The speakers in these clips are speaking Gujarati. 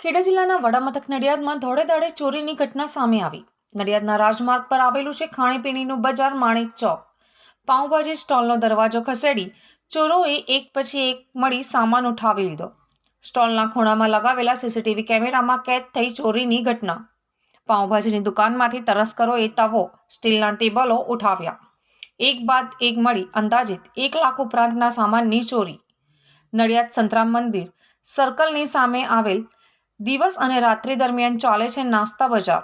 ખેડા જિલ્લાના વડામથક નડિયાદમાં ધોળે દાડે ચોરીની ઘટના સામે આવી. નડિયાદના રાજમાર્ગ પર આવેલું છે ખાણીપીણીનું બજાર માણેક ચોક. પાઉંભાજી સ્ટોલનો દરવાજો ખસેડી ચોરોએ એક પછી એક મળી સામાન ઉઠાવી લીધો. સ્ટોલના ખૂણામાં લગાવેલા સીસીટીવી કેમેરામાં કેદ થઈ ચોરીની ઘટના. પાઉંભાજીની દુકાનમાંથી તરસ્કરોએ તવો, સ્ટીલના ટેબલો ઉઠાવ્યા. એક બાદ એક મળી અંદાજિત એક લાખ ઉપરાંતના સામાનની ચોરી. નડિયાદ સંતરામ મંદિર સર્કલની સામે આવેલ દિવસ અને રાત્રિ દરમિયાન ચાલે છે નાસ્તા બજાર.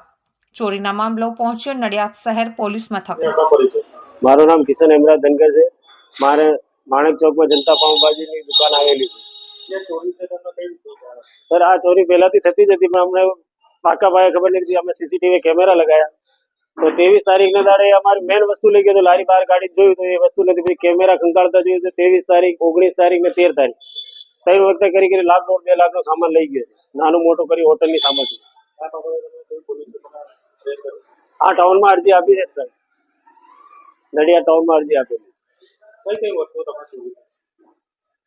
ચોરીના મામલો પહોંચ્યો નડિયાદ શહેર પોલીસ મથક. મારું નામ કિશન હેમરાજ ધનકર છે. મારે માણેક ચોકમાં જનતા પાઉંભાજીની દુકાન આવેલી છે. સર, આ ચોરી પહેલાથી થતી જ હતી, પણ અમને પાકા ભાઈ ખબર નહીં અમે સીસીટીવી કેમેરા લગાયા. તો ત્રેવીસ તારીખના દાડે અમારી મેન વસ્તુ લઈ ગયો તો લારી બહાર કાઢી જોયું તો એ વસ્તુ નથી. પછી કેમેરા કંકાળતા જોયું તો ત્રેવીસ તારીખ, ઓગણીસ તારીખ ને તેર તારીખ. ત્રણ વખતે કરી કરી લાખ દોઢ બે લાખનો સામાન લઈ ગયો નાનું મોટું કરી હોટલની સામાન આ ટાઉનમાં અરજી આપી છે સર નડિયાદ ટાઉનમાં અરજી આપેલી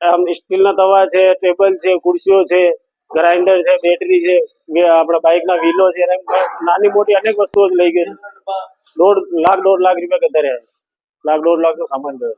આમ સ્ટીલના તવા છે, ટેબલ છે, ખુરશીઓ છે, ગ્રાઇન્ડર છે, બેટરી છે આપણા બાઇકના વ્હીલો છે નાની મોટી અનેક વસ્તુઓ લઈ ગઈ દોઢ લાખ દોઢ લાખ રૂપિયા કદાચ રહ્યા. લાખ, દોઢ લાખનો સામાન ગયો